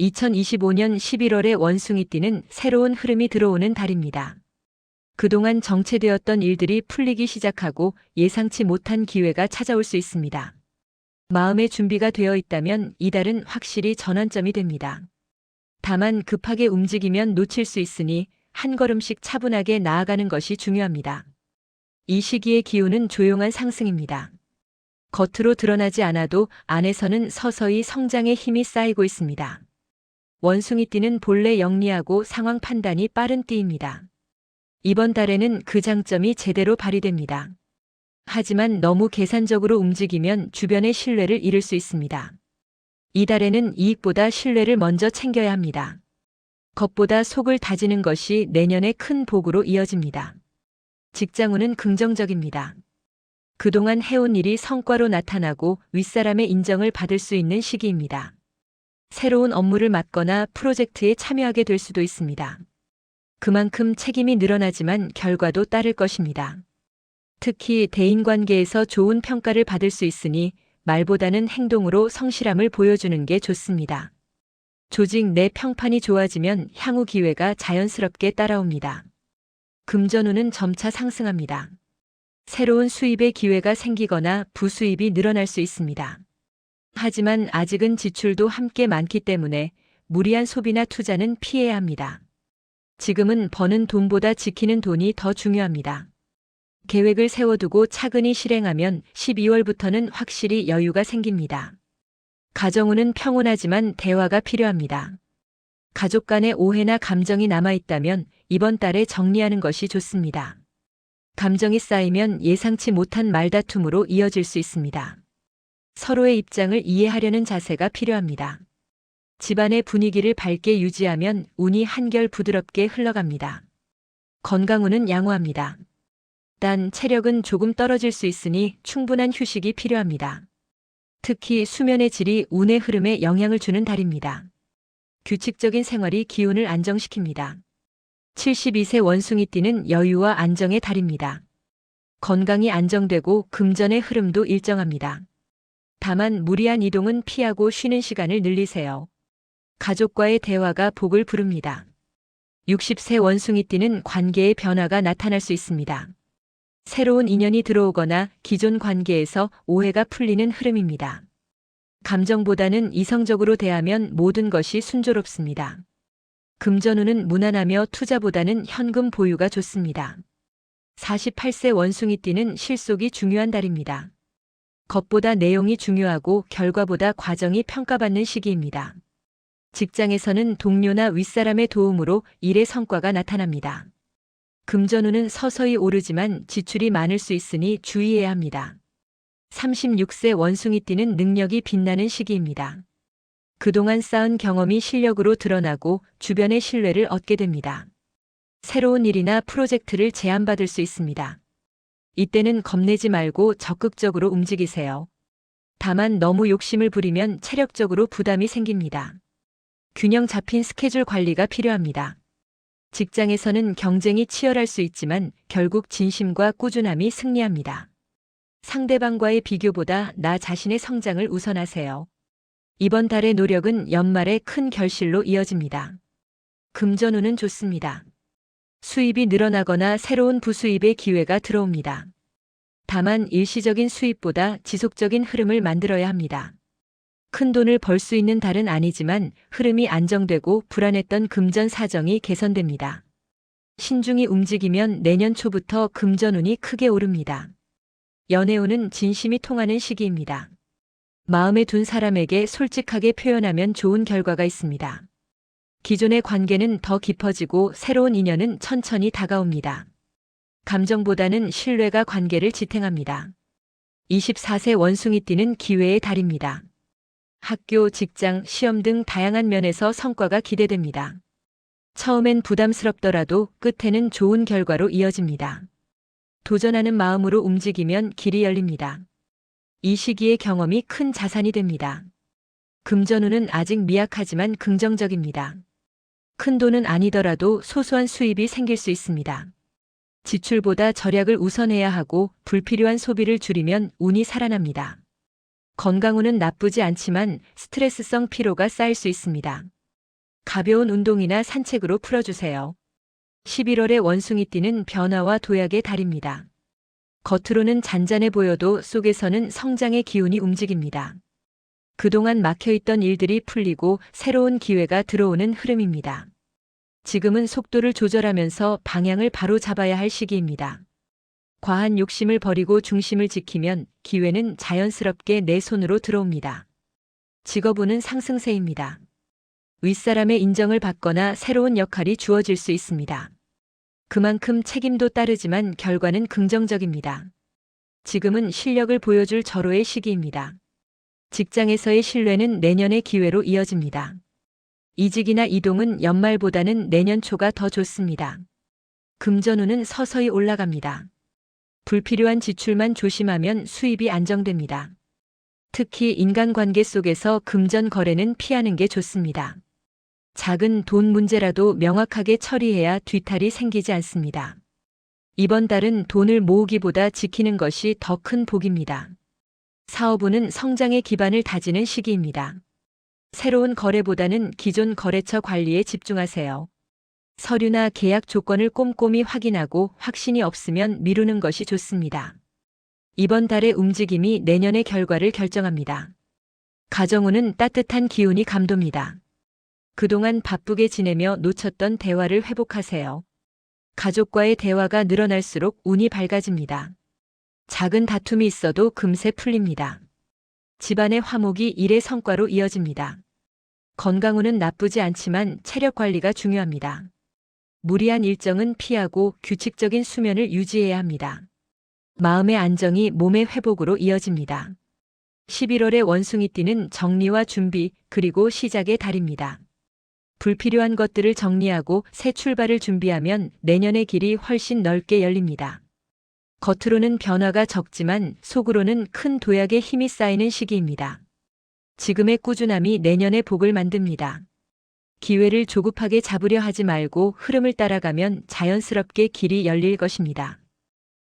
2025년 11월에 원숭이 띠는 새로운 흐름이 들어오는 달입니다. 그동안 정체되었던 일들이 풀리기 시작하고 예상치 못한 기회가 찾아올 수 있습니다. 마음의 준비가 되어 있다면 이달은 확실히 전환점이 됩니다. 다만 급하게 움직이면 놓칠 수 있으니 한 걸음씩 차분하게 나아가는 것이 중요합니다. 이 시기의 기운은 조용한 상승입니다. 겉으로 드러나지 않아도 안에서는 서서히 성장의 힘이 쌓이고 있습니다. 원숭이띠는 본래 영리하고 상황 판단이 빠른 띠입니다. 이번 달에는 그 장점이 제대로 발휘됩니다. 하지만 너무 계산적으로 움직이면 주변의 신뢰를 잃을 수 있습니다. 이달에는 이익보다 신뢰를 먼저 챙겨야 합니다. 겉보다 속을 다지는 것이 내년의 큰 복으로 이어집니다. 직장운은 긍정적입니다. 그동안 해온 일이 성과로 나타나고 윗사람의 인정을 받을 수 있는 시기입니다. 새로운 업무를 맡거나 프로젝트에 참여하게 될 수도 있습니다. 그만큼 책임이 늘어나지만 결과도 따를 것입니다. 특히 대인 관계에서 좋은 평가를 받을 수 있으니 말보다는 행동으로 성실함을 보여주는 게 좋습니다. 조직 내 평판이 좋아지면 향후 기회가 자연스럽게 따라옵니다. 금전운은 점차 상승합니다. 새로운 수입의 기회가 생기거나 부수입이 늘어날 수 있습니다. 하지만 아직은 지출도 함께 많기 때문에 무리한 소비나 투자는 피해야 합니다. 지금은 버는 돈보다 지키는 돈이 더 중요합니다. 계획을 세워두고 차근히 실행하면 12월부터는 확실히 여유가 생깁니다. 가정운은 평온하지만 대화가 필요합니다. 가족 간의 오해나 감정이 남아있다면 이번 달에 정리하는 것이 좋습니다. 감정이 쌓이면 예상치 못한 말다툼으로 이어질 수 있습니다. 서로의 입장을 이해하려는 자세가 필요합니다. 집안의 분위기를 밝게 유지하면 운이 한결 부드럽게 흘러갑니다. 건강운은 양호합니다. 단 체력은 조금 떨어질 수 있으니 충분한 휴식이 필요합니다. 특히 수면의 질이 운의 흐름에 영향을 주는 달입니다. 규칙적인 생활이 기운을 안정시킵니다. 72세 원숭이띠는 여유와 안정의 달입니다. 건강이 안정되고 금전의 흐름도 일정합니다. 다만 무리한 이동은 피하고 쉬는 시간을 늘리세요. 가족과의 대화가 복을 부릅니다. 60세 원숭이띠는 관계의 변화가 나타날 수 있습니다. 새로운 인연이 들어오거나 기존 관계에서 오해가 풀리는 흐름입니다. 감정보다는 이성적으로 대하면 모든 것이 순조롭습니다. 금전운은 무난하며 투자보다는 현금 보유가 좋습니다. 48세 원숭이띠는 실속이 중요한 달입니다. 겉보다 내용이 중요하고 결과보다 과정이 평가받는 시기입니다. 직장에서는 동료나 윗사람의 도움으로 일의 성과가 나타납니다. 금전운은 서서히 오르지만 지출이 많을 수 있으니 주의해야 합니다. 36세 원숭이 띠는 능력이 빛나는 시기입니다. 그동안 쌓은 경험이 실력으로 드러나고 주변의 신뢰를 얻게 됩니다. 새로운 일이나 프로젝트를 제안받을 수 있습니다. 이때는 겁내지 말고 적극적으로 움직이세요. 다만 너무 욕심을 부리면 체력적으로 부담이 생깁니다. 균형 잡힌 스케줄 관리가 필요합니다. 직장에서는 경쟁이 치열할 수 있지만 결국 진심과 꾸준함이 승리합니다. 상대방과의 비교보다 나 자신의 성장을 우선하세요. 이번 달의 노력은 연말에 큰 결실로 이어집니다. 금전운은 좋습니다. 수입이 늘어나거나 새로운 부수입의 기회가 들어옵니다. 다만 일시적인 수입보다 지속적인 흐름을 만들어야 합니다. 큰 돈을 벌 수 있는 달은 아니지만 흐름이 안정되고 불안했던 금전 사정이 개선됩니다. 신중히 움직이면 내년 초부터 금전운이 크게 오릅니다. 연애운은 진심이 통하는 시기입니다. 마음에 둔 사람에게 솔직하게 표현하면 좋은 결과가 있습니다. 기존의 관계는 더 깊어지고 새로운 인연은 천천히 다가옵니다. 감정보다는 신뢰가 관계를 지탱합니다. 24세 원숭이 띠는 기회의 달입니다. 학교, 직장, 시험 등 다양한 면에서 성과가 기대됩니다. 처음엔 부담스럽더라도 끝에는 좋은 결과로 이어집니다. 도전하는 마음으로 움직이면 길이 열립니다. 이 시기의 경험이 큰 자산이 됩니다. 금전운은 아직 미약하지만 긍정적입니다. 큰 돈은 아니더라도 소소한 수입이 생길 수 있습니다. 지출보다 절약을 우선해야 하고 불필요한 소비를 줄이면 운이 살아납니다. 건강운은 나쁘지 않지만 스트레스성 피로가 쌓일 수 있습니다. 가벼운 운동이나 산책으로 풀어주세요. 11월의 원숭이 띠는 변화와 도약의 달입니다. 겉으로는 잔잔해 보여도 속에서는 성장의 기운이 움직입니다. 그동안 막혀있던 일들이 풀리고 새로운 기회가 들어오는 흐름입니다. 지금은 속도를 조절하면서 방향을 바로 잡아야 할 시기입니다. 과한 욕심을 버리고 중심을 지키면 기회는 자연스럽게 내 손으로 들어옵니다. 직업운은 상승세입니다. 윗사람의 인정을 받거나 새로운 역할이 주어질 수 있습니다. 그만큼 책임도 따르지만 결과는 긍정적입니다. 지금은 실력을 보여줄 절호의 시기입니다. 직장에서의 신뢰는 내년의 기회로 이어집니다. 이직이나 이동은 연말보다는 내년 초가 더 좋습니다. 금전운은 서서히 올라갑니다. 불필요한 지출만 조심하면 수입이 안정됩니다. 특히 인간관계 속에서 금전 거래는 피하는 게 좋습니다. 작은 돈 문제라도 명확하게 처리해야 뒤탈이 생기지 않습니다. 이번 달은 돈을 모으기보다 지키는 것이 더 큰 복입니다. 사업운은 성장의 기반을 다지는 시기입니다. 새로운 거래보다는 기존 거래처 관리에 집중하세요. 서류나 계약 조건을 꼼꼼히 확인하고 확신이 없으면 미루는 것이 좋습니다. 이번 달의 움직임이 내년의 결과를 결정합니다. 가정운은 따뜻한 기운이 감돕니다. 그동안 바쁘게 지내며 놓쳤던 대화를 회복하세요. 가족과의 대화가 늘어날수록 운이 밝아집니다. 작은 다툼이 있어도 금세 풀립니다. 집안의 화목이 일의 성과로 이어집니다. 건강운은 나쁘지 않지만 체력 관리가 중요합니다. 무리한 일정은 피하고 규칙적인 수면을 유지해야 합니다. 마음의 안정이 몸의 회복으로 이어집니다. 11월의 원숭이띠는 정리와 준비 그리고 시작의 달입니다. 불필요한 것들을 정리하고 새 출발을 준비하면 내년의 길이 훨씬 넓게 열립니다. 겉으로는 변화가 적지만 속으로는 큰 도약의 힘이 쌓이는 시기입니다. 지금의 꾸준함이 내년의 복을 만듭니다. 기회를 조급하게 잡으려 하지 말고 흐름을 따라가면 자연스럽게 길이 열릴 것입니다.